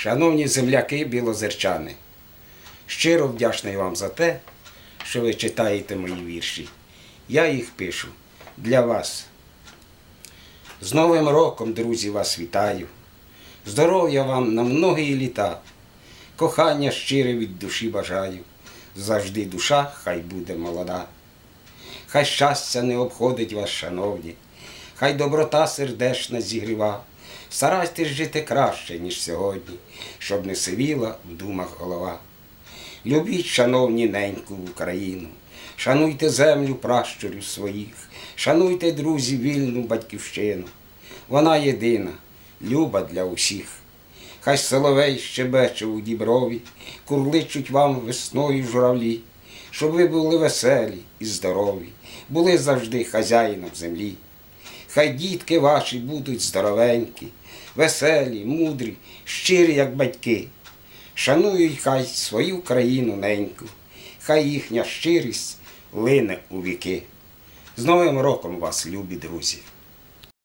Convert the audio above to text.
Шановні земляки білозерчани, щиро вдячний вам за те, що ви читаєте мої вірші. Я їх пишу для вас. З Новим роком, друзі, вас вітаю. Здоров'я вам на многії літа. Кохання щире від душі бажаю. Завжди душа хай буде молода. Хай щастя не обходить вас, шановні, хай доброта сердешна зігріва. Старайтесь жити краще, ніж сьогодні, щоб не сивіла в думах голова. Любіть, шановні неньку Україну, шануйте землю пращурів своїх, шануйте, друзі, вільну батьківщину. Вона єдина, люба для усіх. Хай соловей щебече у діброві, курличуть вам весною журавлі, щоб ви були веселі і здорові, були завжди хазяїном землі. Хай дітки ваші будуть здоровенькі, веселі, мудрі, щирі, як батьки. Шанують хай свою країну неньку, хай їхня щирість лине у віки. З Новим роком вас, любі друзі!